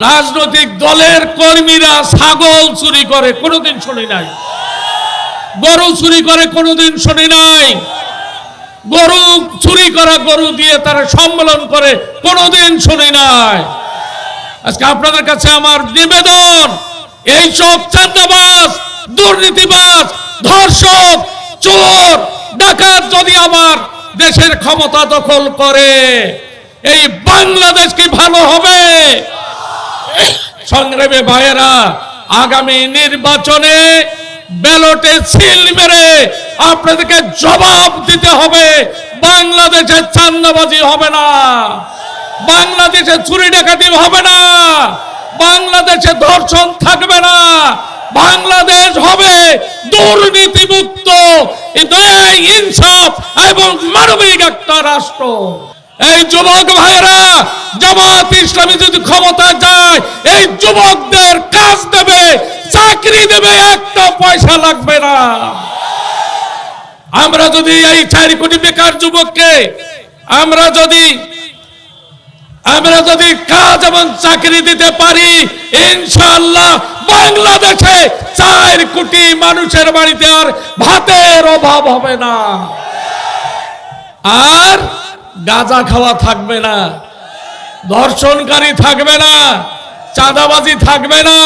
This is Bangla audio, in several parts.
রাজনৈতিক দলের কর্মীরা ছাগল চুরি করে, কোনোদিন শুনি নাই। গরু চুরি করে, কোনোদিন শুনি নাই। গরু চুরি করা গরু দিয়ে তারা সম্মেলন করে, কোনোদিন শুনি নাই। আজকে আপনাদের কাছে আমার নিবেদন, এই সব চান্দাবাজ দুর্নীতিবাজ, ধর্ষক, চোর, ডাকাত যদি আমার দেশের ক্ষমতা দখল করে, এই বাংলাদেশ কি ভালো হবে? সংগ্রামে ভাইয়েরা, আগামী নির্বাচনে ব্যালটে সিল মেরে আপনাদেরকে জবাব দিতে হবে। বাংলাদেশে চান্দাবাজি হবে না। বাংলাদেশে চুরি ডাকাতি হবে না। বাংলাদেশে ধর্ষণ থাকবে না। বাংলাদেশ হবে দুর্নীতিমুক্ত। ইনসাফ এবং মানবিক একটা রাষ্ট্র। এই যুবক ভাইরা জামাত ইসলামী যদি ক্ষমতা যায় এই যুবকদের কাজ দেবে, চাকরি দেবে, একটা পয়সা লাগবে না। আমরা যদি এই চারি কোটি বেকার যুবককে, আমরা যদি আমরা যদি কাজ এবং চাকরি দিতে পারি, ইনশাআল্লাহ বাংলাদেশে চার কোটি মানুষের বাড়িতে আর ভাতের অভাব হবে না। আর গাঁজা খাওয়া থাকবে না। ধর্ষণকারী থাকবে না। চাঁদাবাজি থাকবে না।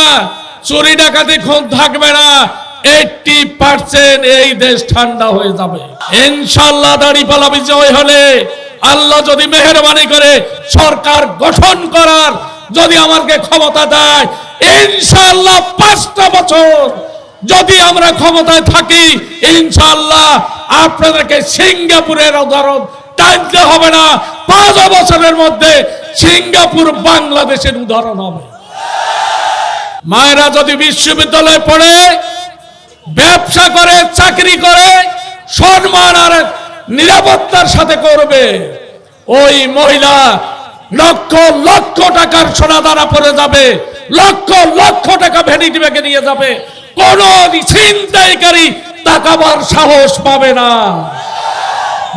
চুরি ডাকাতি খুন থাকবে না। এইটি পার্সেন্ট এই দেশ ঠান্ডা হয়ে যাবে। ইনশাল্লাহ দাঁড়িপালা বিজয় হলে আল্লাহ যদি মেহরবানি করে সরকার গঠন করার যদি আমাকে ক্ষমতা দেয় ইনশাল্লাহ পাঁচটা বছর যদি আমরা ক্ষমতায় থাকি ইনশাল্লাহ আপনাদেরকে সিঙ্গাপুরের উদাহরণ টানতে হবে না। পাঁচ বছরের মধ্যে সিঙ্গাপুর বাংলাদেশের উদাহরণ হবে। মায়েরা যদি বিশ্ববিদ্যালয়ে পড়ে, ব্যবসা করে, চাকরি করে, সম্মান আর নিরাপত্তার সাথে করবে, ওই মহিলা লক্ষ লক্ষ টাকার সোনা দ্বারা পড়ে যাবে, লক্ষ লক্ষ টাকা ভ্যানিটি ব্যাগে নিয়ে যাবে। কোন ছিনতাইকারী তাকাবার সাহস পাবে না।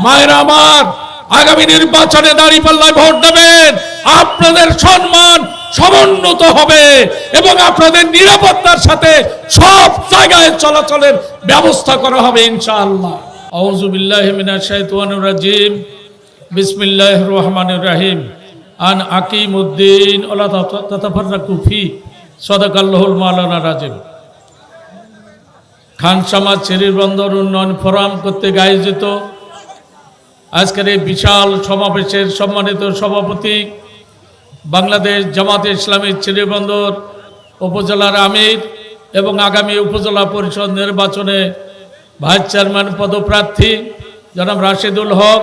মায়ের আমার আগামী নির্বাচনে দাঁড়িয়ে পাল্লায় ভোট দেবেন। আপনাদের সম্মান সমুন্নত হবে এবং আপনাদের নিরাপত্তার সাথে সব জায়গায় চলাচলের ব্যবস্থা করা হবে ইনশাআল্লাহ। রাজিম। বিসমিল্লাহির রহমানির রহিম। আন আকিমুদ্দিন। ওয়া লা তাতাফাররাকু ফি। সাদাকাল্লাহুল মাওলানা রাজিম। খান সমাজ চেরির বন্দর উন্নয়ন ফোরাম কর্তৃক আয়োজিত আজকের এই বিশাল সমাবেশের সম্মানিত সভাপতি, বাংলাদেশ জামাতে ইসলামী চিরিবন্দর উপজেলার আমির এবং আগামী উপজেলা পরিষদ নির্বাচনে ভাইস চেয়ারম্যান পদপ্রার্থী জনাব রাশিদুল হক,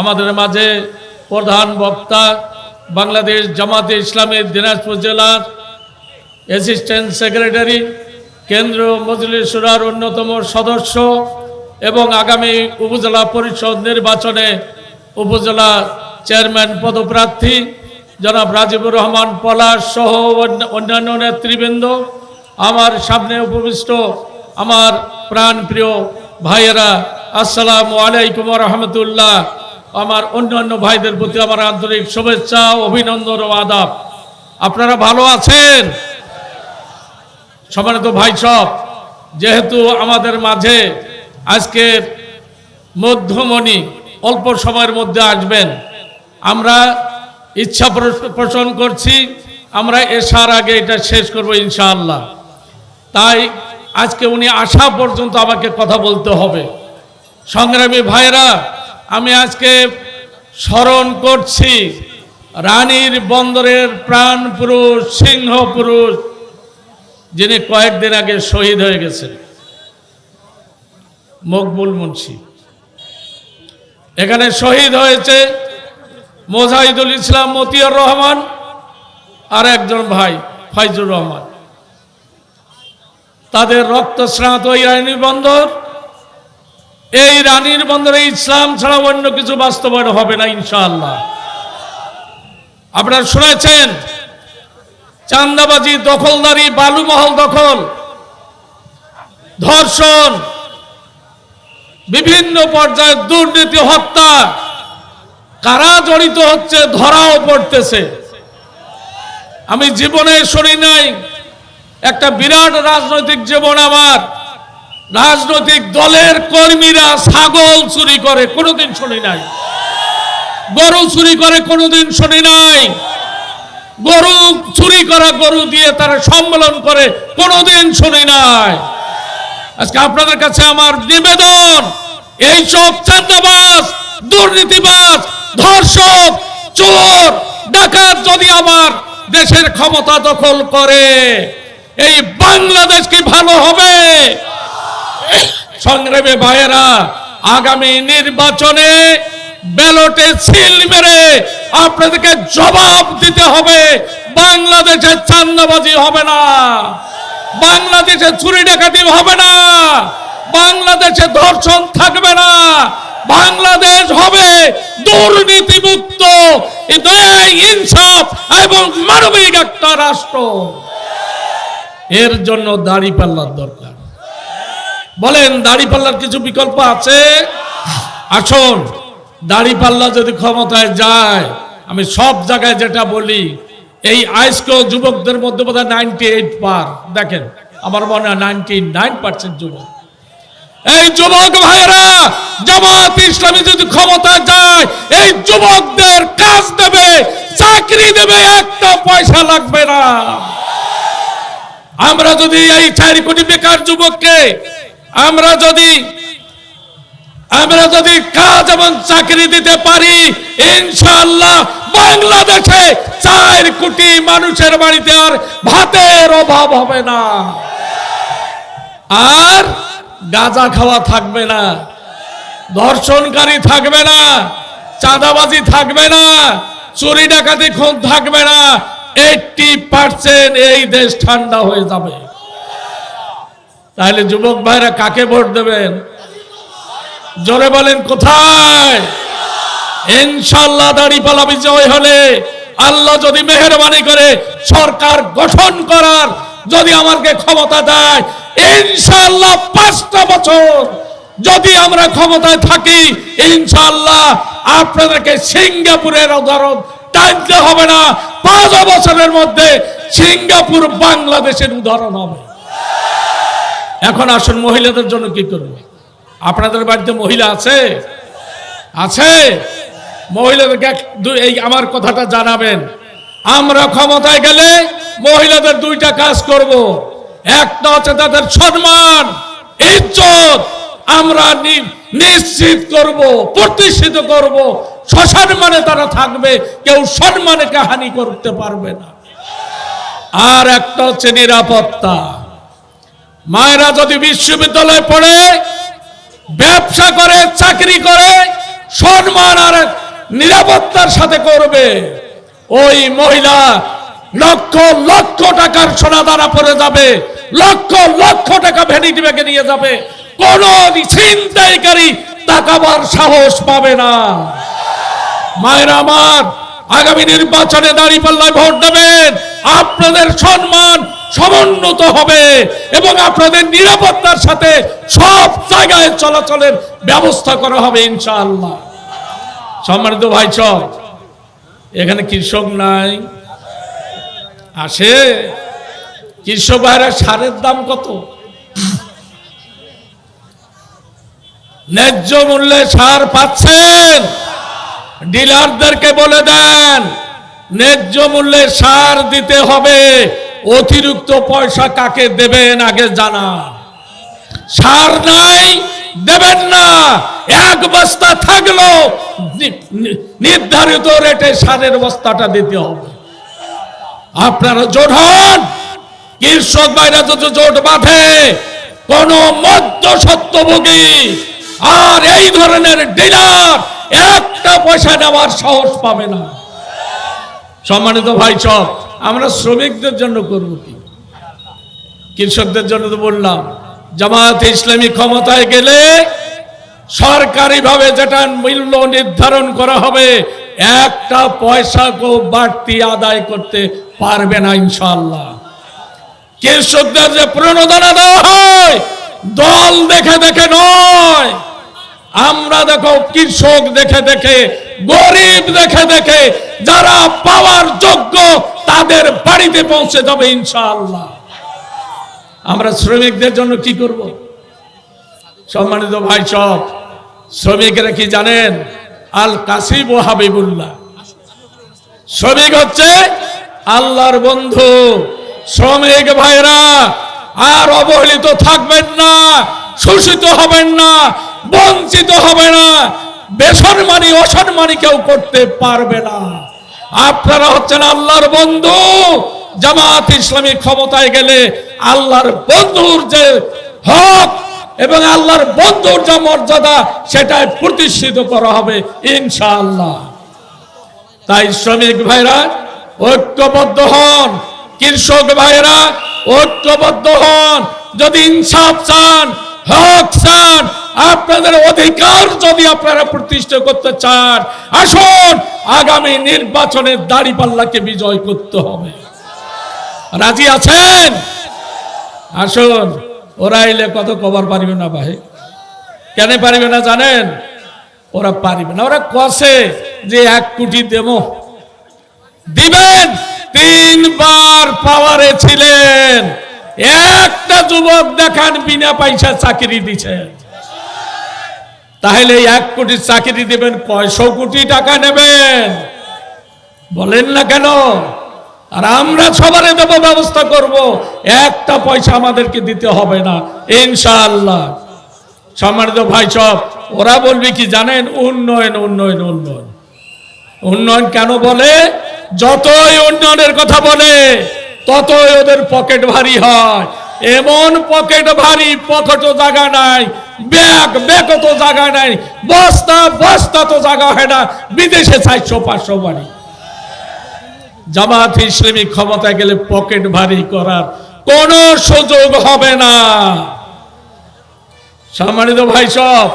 আমাদের মাঝে প্রধান বক্তা বাংলাদেশ জামাতে ইসলামের দিনাজপুর জেলার অ্যাসিস্ট্যান্ট সেক্রেটারি কেন্দ্র মজলিস সুরার অন্যতম সদস্য এবং আগামী উপজেলা পরিষদ নির্বাচনে উপজেলা চেয়ারম্যান পদপ্রার্থী জনাব রাজিবুর রহমান পলাশ সহ অন্য- অন্যান্য নেতৃবৃন্দ, আমার সামনে উপবিষ্ট আমার প্রাণ প্রিয় ভাইয়েরা, আসসালামু আলাইকুম রহমতুল্লাহ। আমার অন্যান্য ভাইদের প্রতি আমার আন্তরিক শুভেচ্ছা, অভিনন্দন ও আদাব। আপনারা ভালো আছেন? সম্মানিত ভাই সব, যেহেতু আমাদের মাঝে আজকে মধ্যমণি অল্প সময়ের মধ্যে আসবেন। আমরা ইচ্ছা পোষণ করছি, আমরা এসার আগে এটা শেষ করব ইনশাআল্লাহ। তাই আজকে উনি আসা পর্যন্ত আমাকে কথা বলতে হবে। সংগ্রামী ভাইরা, আমি আজকে স্মরণ করছি, রানীর বন্দরের প্রাণ পুরুষ সিংহ পুরুষ যিনি কয়েকদিন আগে শহীদ হয়ে গেছেন। মকবুল মুন্সি। এখানে শহীদ হয়েছে মোজাহিদুল ইসলাম মতিয়ার রহমান আর একজন ভাই, ফাইজুর রহমান। তাদের রক্তস্নাত ওই রানীর বন্দর। এই রানীর বন্দরে ইসলাম ছাড়া অন্য কিছু বাস্তবায়ন হবে না, ইনশাআল্লাহ। আপনারা শুনেছেন চান্দাবাজি দখলদারি বালুমহল দখল, ধর্ষণ বিভিন্ন পর্যায়ে দুর্নীতি, হত্যা। কারা জড়িত হচ্ছে ধরাও পড়তেছে। আমি জীবনে শুনি নাই, একটা বিরাট রাজনৈতিক জীবন আমার। রাজনৈতিক দলের কর্মীরা ছাগল চুরি করে, কোনোদিন শুনি নাই। গরু চুরি করে, কোনোদিন শুনি নাই। গরু চুরি করা গরু দিয়ে তারা সম্মেলন করে, কোনোদিন শুনি নাই। আজকে আপনাদের কাছে আমার নিবেদন, এই সব চান্দাবাজ দুর্নীতিবাজ ধর্ষক, চোর, ডাকাত যদি আমার দেশের ক্ষমতা দখল করে, এই বাংলাদেশ কি ভালো হবে? সংগ্রামে ভাইয়েরা, আগামী নির্বাচনে ব্যালটে সিল মেরে আপনাদেরকে জবাব দিতে হবে বাংলাদেশে চান্দাবাজি হবে না। বাংলাদেশে চুরি ডাকাতি হবে না। বাংলাদেশে ধর্ষণ থাকবে না। বাংলাদেশ হবে দুর্নীতিমুক্ত। ইনসাফ এবং মানবিক একটা রাষ্ট্র। এর জন্য দাড়ি পাল্লার দরকার। বলেন, দাড়ি পাল্লার কিছু বিকল্প আছে? আসুন, দাড়ি পাল্লা যদি ক্ষমতায় যায়, আমি সব জায়গায় যেটা বলি এই আইসকে যুবকদের মধ্যে বোধ হয় নাইনটি এইট পার দেখেন, আমার মনে হয় নাইনটি নাইন পার্সেন্ট যুবক। এই যুবক ভাইরা জামাত ইসলামী যদি ক্ষমতা যায়, এই যুবকদের কাজ দেবে, চাকরি দেবে, একটা পয়সা লাগবে না। আমরা যদি এই চার কোটি বেকার যুবককে, আমরা যদি আমরা যদি কাজ এবং চাকরি দিতে পারি, ইনশাআল্লাহ বাংলাদেশে চার কোটি মানুষের বাড়িতে আর ভাতের অভাব হবে না। আর গাঁজা খাওয়া থাকবে না, ধর্ষণকারী থাকবে না, চাঁদাবাজি থাকবে না, চুরি ডাকাতি খুন থাকবে না এইটটি পার্সেন্ট এই দেশ ঠান্ডা হয়ে যাবে। তাহলে যুবক ভাইরা কাকে ভোট দেবেন? জোরে বলেন, কোথায়? ইনশাল্লাহ দাঁড়িপালা বিজয় হলে। আল্লাহ যদি মেহরবানি করে সরকার গঠন করার, যদি আমাকে ক্ষমতা দেয় ইনশাল্লাহ পাঁচটা বছর যদি আমরা ক্ষমতায় থাকি ইনশাল্লাহ আপনাদেরকে সিঙ্গাপুরের উদাহরণ টানতে হবে না। পাঁচ বছরের মধ্যে সিঙ্গাপুর বাংলাদেশের উদাহরণ হবে। এখন আসুন, মহিলাদের জন্য কি করব? আপনাদের বাড়িতে মহিলা আছে? আছে? মহিলাদেরকে এই আমার কথাটা জানাবেন। আমরা ক্ষমতায় গেলে মহিলাদের দুইটা কাজ করব। একটা হচ্ছে তাদের সম্মান, ইজ্জত। আমরা নিশ্চিত করব, প্রতিষ্ঠিত করব। সসম্মানে তারা থাকবে, কেউ সম্মানে কাহানি করতে পারবে না। আর একটা হচ্ছে নিরাপত্তা। মায়েরা যদি বিশ্ববিদ্যালয়ে পড়ে ব্যবসা করে, চাকরি করে, সম্মান আর নিরাপত্তার সাথে করবে। ওই মহিলা লক্ষ লক্ষ টাকার সোনা দ্বারা পড়ে যাবে, লক্ষ লক্ষ টাকা ভ্যানিটি ব্যাগে নিয়ে যাবে। কোন ছিনতাইকারী তাকাবার সাহস পাবে না। মায়ের আমার, আগামী নির্বাচনে দাঁড়িয়ে পাল্লায় ভোট দেবেন। আপনাদের সম্মান সমুন্নত হবে এবং আপনাদের নিরাপত্তার সাথে সব জায়গায় চলাচলের ব্যবস্থা করা হবে, ইনশাআল্লাহ। সম্মানিত ভাই এখানে কৃষক নাই। আসে, কৃষক ভাইরা সারের দাম কত? ন্যায্য মূল্যে সার পাচ্ছেন। ডিলারদেরকে বলে দেন ন্যায্য মূল্যে সার দিতে হবে। অতিরিক্ত পয়সা কাকে দেবেন আগে জানা সার নাই, দেবেন না। এক বস্তা থাকল নির্ধারিত রেটে সারের বস্তাটা দিতে হবে। আপনারা জোট হন। কৃষক বাইরা যদি জোট বাঁধে, কোন মধ্য সত্যভোগী আর এই ধরনের ডিলার একটা পয়সা নেওয়ার সাহস পাবে না। সম্মানিত ভাই সব, আমরা শ্রমিকদের জন্য করব কি? কৃষকদের জন্য তো বললাম, জামায়াত ইসলামী ক্ষমতায় গেলে সরকারিভাবে যেটা মূল্য নির্ধারণ করা হবে, একটা পয়সা কেউ বাড়তি আদায় করতে পারবে না ইনশাল্লাহ কৃষকদের যে প্রণোদনা দেওয়া হয়, দল দেখে দেখে নয়। আমরা দেখো কৃষক দেখে দেখে, গরিব দেখে দেখে, যারা পাওয়ার যোগ্য, তাদের বাড়িতে পৌঁছে যাবে ইনশাআল্লাহ। আমরা শ্রমিকদের জন্য কি করব? সম্মানিত ভাই সব, শ্রমিকরা কি জানেন? আল কাসিব ও হাবিবুল্লাহ। শ্রমিক হচ্ছে আল্লাহর বন্ধু। শ্রমিক ভাইরা, আর অবহেলিত থাকবেন না, শোষিত হবেন না বঞ্চিত হবে না। বেসম্মানি, অসম্মানি কেউ করতে পারবে না। আপনারা হচ্ছেন আল্লাহর বন্ধু। জামাত ইসলামী ক্ষমতায় গেলে আল্লাহর বন্ধুর যে হক এবং আল্লাহর বন্ধুর যে মর্যাদা, সেটাই প্রতিষ্ঠিত করা হবে ইনশাআল্লাহ। তাই শ্রমিক ভাইরা, ঐক্যবদ্ধ হন। কৃষক ভাইরা, ঐক্যবদ্ধ হন। যদি ইনসাফ চান, হক চান আপনাদের অধিকার যদি আপনারা প্রতিষ্ঠা করতে চান, আসুন, আগামী নির্বাচনে দাড়িপাল্লাকে বিজয় করতে হবে। রাজি আছেন? আসুন, ওরা এলে কত কবার পারিবে না ভাই? কেন পারিবে না জানেন? ওরা পারিবে না। ওরা কষে যে এক কোটি দেব। দিবেন, তিনবার পাওয়ারে ছিলেন। একটা যুবক দেখান, বিনা পয়সা চাকরি দিছেন তাহলে এক কোটি চাকরি দেবেন, কয়শো কোটি টাকা নেবেন? বলেন না কেন? আর আমরা সবারে দেবো, ব্যবস্থা করব। একটা পয়সা আমাদেরকে দিতে হবে না, ইনশাআল্লাহ। সম্মানিত ভাই সব, ওরা বলবে কি জানেন? উন্নয়ন উন্নয়ন উন্নয়ন। উন্নয়ন কেন বলে? যতই উন্নয়নের কথা বলে, ততই ওদের পকেট ভারী হয়। এমন পকেট ভারী, পকেটও জায়গা নাই। ব্যাগ, ব্যাগও তো জায়গা নাই। বস্তা বস্তা তো জায়গা হয় না। বিদেশে চারশো, পাঁচশো বাড়ি জামাত ইসলামী ক্ষমতায় গেলে পকেট ভারী করার কোন সুযোগ হবে না। সম্মানিত ভাই সব,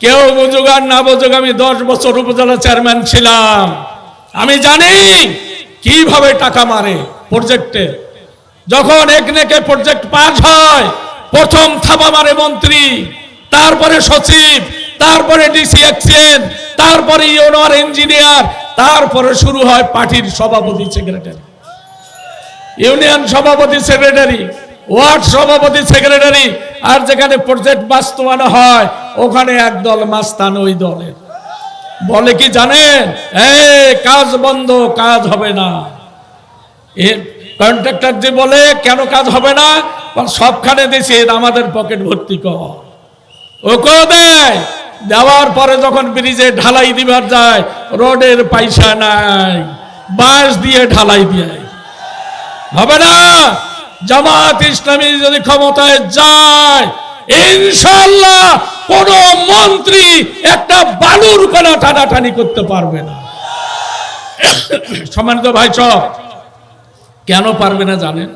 কেউ বুঝুক আর না বুঝুক, আমি দশ বছর উপজেলা চেয়ারম্যান ছিলাম। আমি জানি কীভাবে টাকা মারে প্রজেক্টে যখন এক নেকে প্রজেক্ট পাস হয় প্রথম থাবা মারে মন্ত্রী, তারপরে সচিব, তারপরে ডিসি এক্সিয়েন তারপরে ইউনোর ইঞ্জিনিয়ার, তারপরে শুরু হয় পার্টির সভাপতি সেক্রেটারি। ইউনিয়ন সভাপতি সেক্রেটারি, ওয়ার্ড সভাপতি সেক্রেটারি, আর যেখানে প্রজেক্ট বাস্তবায়ন হয়, ওখানে একদল মাস্তান ওই দলের। বলে কি জানেন? এই কাজ বন্ধ, কাজ হবে না। কন্ট্রাক্টর যে বলে, কেন কাজ হবে না? সবখানে দিয়েছে আমাদের পকেট ভর্তি কর। দেওয়ার পরে যখন ব্রিজে ঢালাই দিবার যায়, রোডের পয়সা নাই, বাঁশ দিয়ে ঢালাই দিয়ে। হবে না? জামাত ইসলামী যদি ক্ষমতায় যায় ইনশাল্লাহ কোন মন্ত্রী একটা বালুর কণা টানাটানি করতে পারবে না। সম্মানিত ভাই সব কেন পারবে না জানেন?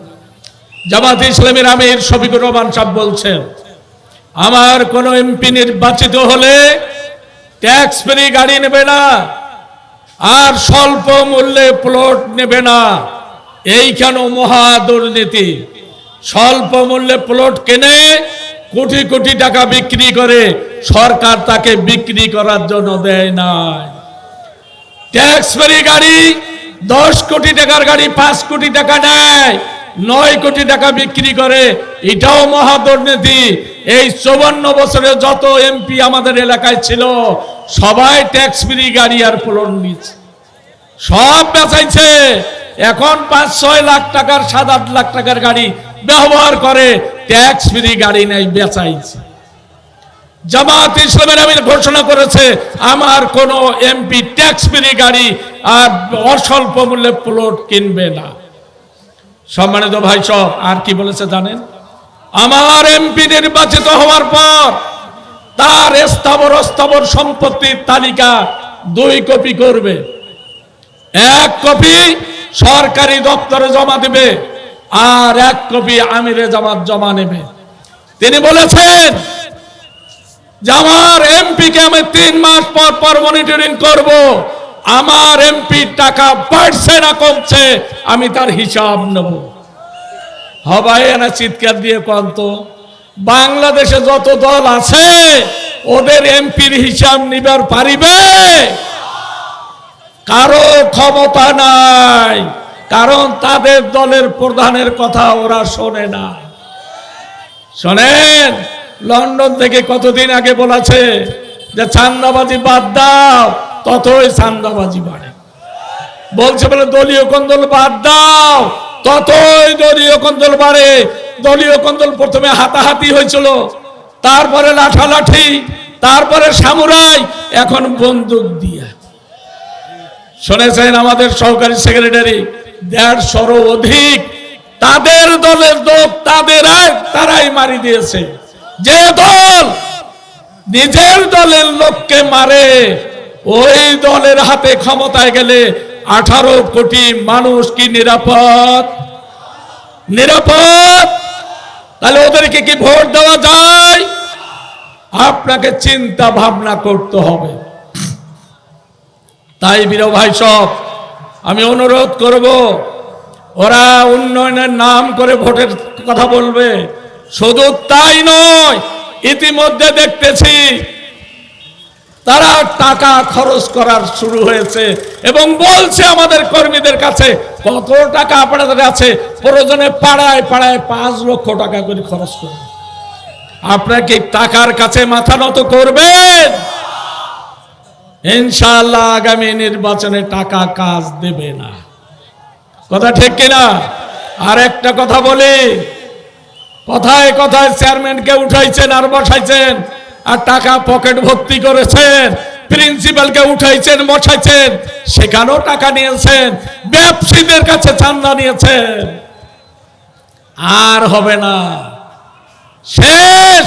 জামাত ইসলামের আমির শফিকুর রহমান সাহেব বলছেন, আমার কোন এমপি নির্বাচিত হলে ট্যাক্স ফ্রি গাড়ি নেবে না, আর স্বল্প মূল্যে প্লট নেবে না। এই কেন মহা দুর্নীতি। স্বল্প মূল্যে প্লট কেনে কোটি কোটি টাকা বিক্রি করে সরকার তাকে বিক্রি করার জন্য দেয় নাই। ট্যাক্স ফ্রি গাড়ি দশ কোটি টাকার গাড়ি পাঁচ কোটি টাকা নেয়। নয় কোটি টাকা বিক্রি করে, এটাও মহা দুর্নীতি এই চৌবান্ন বছরে যত এমপি আমাদের এলাকায় ছিল, সবাই ট্যাক্স ফ্রি গাড়ি আর প্লট নিচ্ছে সব বেচাইছে। এখন পাঁচ, ছয় লাখ টাকার, সাত, আট লাখ টাকার গাড়ি ব্যবহার করে ট্যাক্স ফ্রি গাড়ি নেই, বেচাইছে। জামাত ইসলামের আমির ঘোষণা করেছে, আমার কোন এমপি ট্যাক্স ফ্রি গাড়ি আর অস্বল্প মূল্যে প্লট কিনবে না। সম্মানিত ভাই সব, আর কি বলেছে জানেন? আমার এমপি নির্বাচিত হওয়ার পর তার স্থাবর অস্থাবর সম্পত্তির তালিকা দুই কপি করবে। এক কপি সরকারি দপ্তরে জমা দেবে আর এক কপি আমিরে জামাত জমা নেবে। তিনি বলেছেন যে আমার এমপি কে আমি তিন মাস পর পর মনিটরিং করব। আমার এমপি টাকা বাড়ছে না কমছে, আমি তার হিসাব নেব। হবাই এনা চিৎকার দিয়ে কন্ত বাংলাদেশে যত দল আছে, ওদের এমপির হিসাব নিবার পারিবে? কারও ক্ষমতা নাই, কারণ তাদের দলের প্রধানের কথা ওরা শোনে না। শোনেন, লন্ডন থেকে কতদিন আগে বলেছে যে চান্দাবাজি বাদ দাও ততই চান্দাবাজি বাড়ে। বলছে বলে, দলীয় কন্দল বাদ দাও। ততই দলীয় কন্দল বাড়ে। দলীয় কন্দল প্রথমে হাতাহাতি হয়েছিল, তারপরে লাঠালাঠি, তারপরে সামুরাই, এখন বন্দুক দিয়া। শুনেছেন আমাদের সহকারী সেক্রেটারি দেড়শোর অধিক তাদের দলের লোক, তাদের তারাই মারি দিয়েছে। যে দল নিজের দলের লোককে মারে ওই দলের হাতে ক্ষমতায় গেলে আঠারো কোটি মানুষ কি নিরাপদ? নিরাপদ? তাহলে ওদেরকে কি ভোট দেওয়া যায়? আপনাকে চিন্তা ভাবনা করতে হবে। তাই বীর ভাই সব, আমি অনুরোধ করব, ওরা উন্নয়নের নাম করে ভোটের কথা বলবে। শুধু তাই নয়, ইতিমধ্যে দেখতেছি তারা টাকা খরচ করার শুরু হয়েছে এবং বলছে আমাদের কর্মীদের কাছে, কত টাকা আপনাদের আছে? প্রয়োজনে পাড়ায় পাড়ায় পাঁচ লক্ষ টাকা করে খরচ করবে আপনার কি টাকার কাছে মাথা নত করবেন? ইনশাআল্লাহ আগামী নির্বাচনে টাকা কাজ দেবে না। কথা ঠিক কিনা? আর একটা কথা বলি, কথায় কথায় চেয়ারম্যানকে উঠাইছেন আর বসাইছেন। আর টাকা পকেট ভর্তি করেছেন, প্রিন্সিপালকে উঠাইছেন, বসাইছেন, সেখানেও টাকা নিয়েছেন, ব্যবসায়ীদের কাছে চান্দা নিয়েছেন। আর হবে না। শেষ।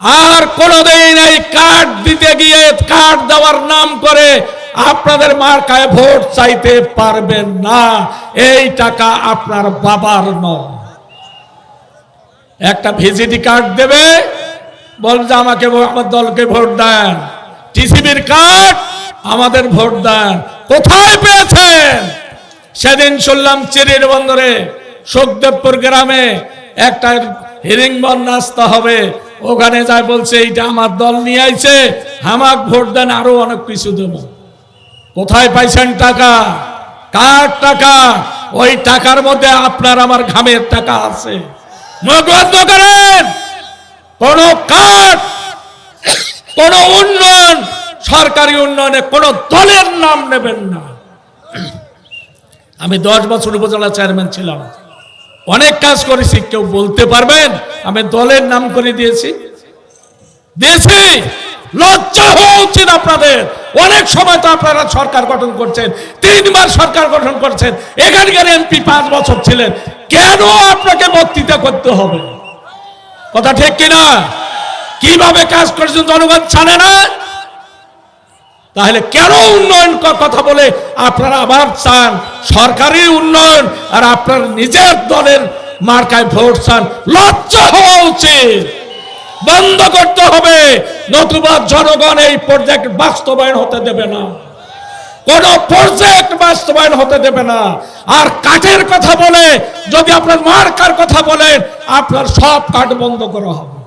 আর কোনোদিন এই কার্ড দিতে গিয়ে কার্ড দেওয়ার নাম করে আপনাদের মার্কায় ভোট চাইতে পারবেন না। এই টাকা আপনার বাবার নয়। একটা ভিজিটি কার্ড দেবে বল যে আমাকে আমার দলকে ভোট দেন। টিসিবির কার্ড আমাদের ভোট দেন। কোথায় পেয়েছেন? সেদিন শুনলাম চিরির বন্দরে সুখদেবপুর গ্রামে একটা হিরিংবন রাস্তা হবে। ওখানে যায় বলছে, এইটা আমার দল নিয়ে আইছে হামাক ভোট দেন, আরও অনেক কিছু দেব। কোথায় পাইছেন টাকা? কার টাকা? ওই টাকার মধ্যে আপনার আমার ঘামের টাকা আছে। কোন কাজ, কোন উন্নয়ন, সরকারি উন্নয়নে কোন দলের নাম নেবেন না। আমি দশ বছর উপজেলা চেয়ারম্যান ছিলাম। অনেক কাজ করেছি, কেউ বলতে পারবেন? আমি দলের নাম করে দিয়েছি। দিয়েছি। লজ্জা হওয়া উচিত আপনাদের। অনেক সময় তো আপনারা সরকার গঠন করছেন, তিনবার সরকার গঠন করছেন, এখানকার এমপি পাঁচ বছর ছিলেন। কেন আপনাকে বক্তৃতা করতে হবে? কথা ঠিক কিনা? কীভাবে কাজ করেছেন জনগণ জানে না? তাহলে কেন উন্নয়ন কথা বলে আপনারা আবার চান? সরকারি উন্নয়ন আর আপনার নিজের দলের মার্কায় ভোট চান। লজ্জা হওয়া উচিত। বন্ধ করতে হবে। নতুবা জনগণ এই প্রজেক্ট বাস্তবায়ন হতে দেবে না। কোন প্রজেক্ট বাস্তবায়ন হতে দেবে না। আর কাঠের কথা বলে, যদি আপনার মার্কার কথা বলেন আপনার সব কাঠ বন্ধ করা হবে।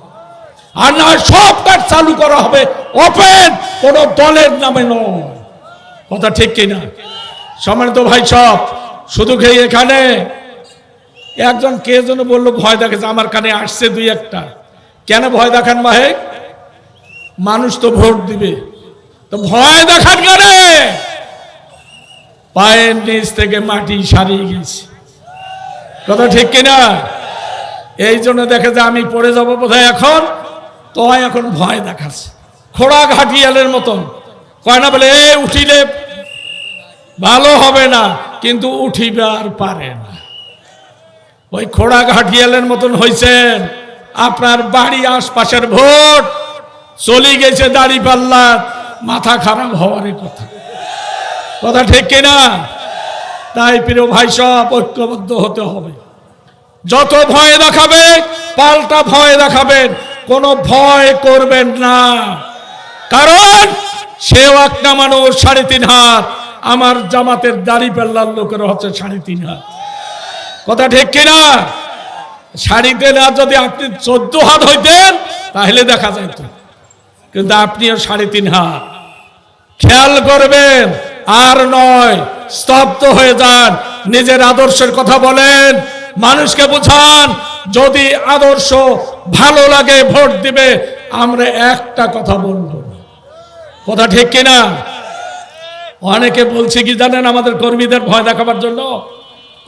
আর না সব কাজ চালু করা হবে। ওপেন কোন দলের নামে নয়। কথা ঠিক কিনা? সম্মানিত ভাই সব, শুধু খেয়ে এখানে? একজন কে যেন বলল, ভয় দেখেছে আমার কানে আসছে দুই একটা। কেন ভয় দেখান মাহে? মানুষ তো ভোট দিবে। তো ভয় দেখান কেন পায়ের নিচ থেকে মাটি সারিয়ে গেছে। কথা ঠিক কিনা? এই জন্য দেখে যে আমি পড়ে যাব বোধহয় এখন। তো এখন ভয় দেখাচ্ছে। খোড়া ঘাটিয়ালের মতন। কয় না বলে, এ, উঠিলে ভালো হবে না। কিন্তু উঠিবার পারে না। ওই খোড়া ঘাটিয়ালের মতন হয়েছেন আপনার বাড়ি আশপাশের ভোট। চলে গেছে দাড়ি পাল্লা মাথা খারাপ হওয়ারই কথা। কথা ঠিক কিনা? তাই প্রিয় ভাই সব ঐক্যবদ্ধ হতে হবে। যত ভয় দেখাবে, পাল্টা ভয় দেখাবেন কোনো ভয় করবেন না। কারণ সেও একটা মানুষ সাড়ে তিন হাত, আমার জামাতের দাড়ি পাল্লার লোকের হচ্ছে সাড়ে তিন হাত। কথা ঠিক কিনা? শাড়িতে না যদি আপনি চোদ্দ হাত হইতেন, তাহলে দেখা যাইত। কিন্তু আপনিও সাড়ে তিন হাত। খেয়াল করবেন আর নয়, স্তব্ধ হয়ে যান। নিজের আদর্শের কথা বলেন, মানুষকে বোঝান। যদি আদর্শ ভালো লাগে, ভোট দিবে, আমরা একটা কথা বলব কথা ঠিক কিনা? অনেকে বলছে কি জানেন, আমাদের কর্মীদের ভয় দেখাবার জন্য?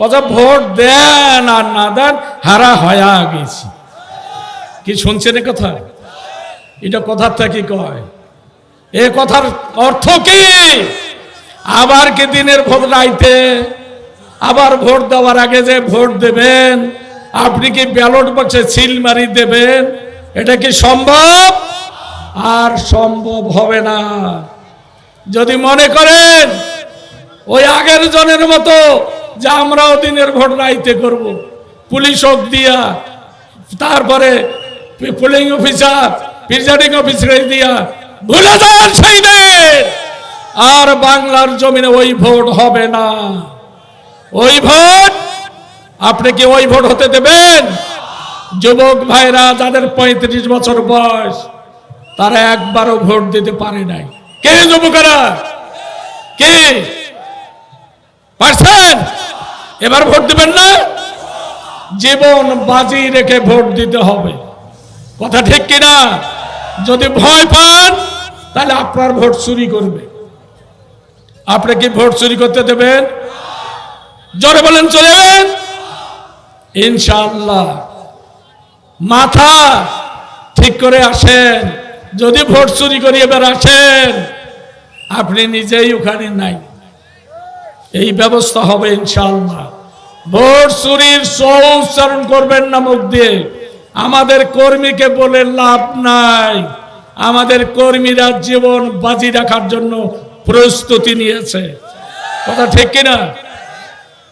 কথা ভোট দেন আর না দেন, হারা হয়া গেছি। কি শুনছেন কথা? এটা কথার থেকে কয়, এ কথার অর্থ কি? আবার কি দিনের ভোট রাইতে? আবার ভোট দেওয়ার আগে যে ভোট দেবেন, আপনি কি ব্যালট বক্সে সিল মারি দেবেন? এটা কি সম্ভব? আর সম্ভব হবে না। যদি মনে করেন, ওই আগের জনের মতো যে আমরাও দিনের ভোট রাইতে করব, পুলিশ হোক দিয়া, তারপরে পুলিং অফিসার প্রিজাইডিং অফিসার দিয়া, ভুলে যান সেই। আর বাংলার জমিনে ওই ভোট হবে না। ওই ভোট আপনি কি ওই ভোট হতে দেবেন? যুবক ভাইরা, যাদের পঁয়ত্রিশ বছর বয়স, তারা একবারও ভোট দিতে পারে নাই। কে যুবকেরা? কে? পারছেন? এবার ভোট দিবেন না? জীবন বাজি রেখে ভোট দিতে হবে। কথা ঠিক কিনা? যদি ভয় পান, তাহলে আপনার ভোট চুরি করবে। আপনি কি ভোট চুরি করতে দেবেন? জোরে বলেন চলেন যাবেন ইনশাআল্লাহ। মাথা ঠিক করে আসেন। যদি ভোট চুরি করি এবার আসেন। আপনি নিজেই ওখানে নাই। এই ব্যবস্থা হবে ইনশাআল্লাহ। ভোট চুরির সৌচারণ করবেন না মুখ দিয়ে। আমাদের কর্মীকে বলে লাভ নাই। আমাদের কর্মীরা জীবন বাজি রাখার জন্য প্রস্তুতি নিয়েছে। কথা ঠিক কিনা?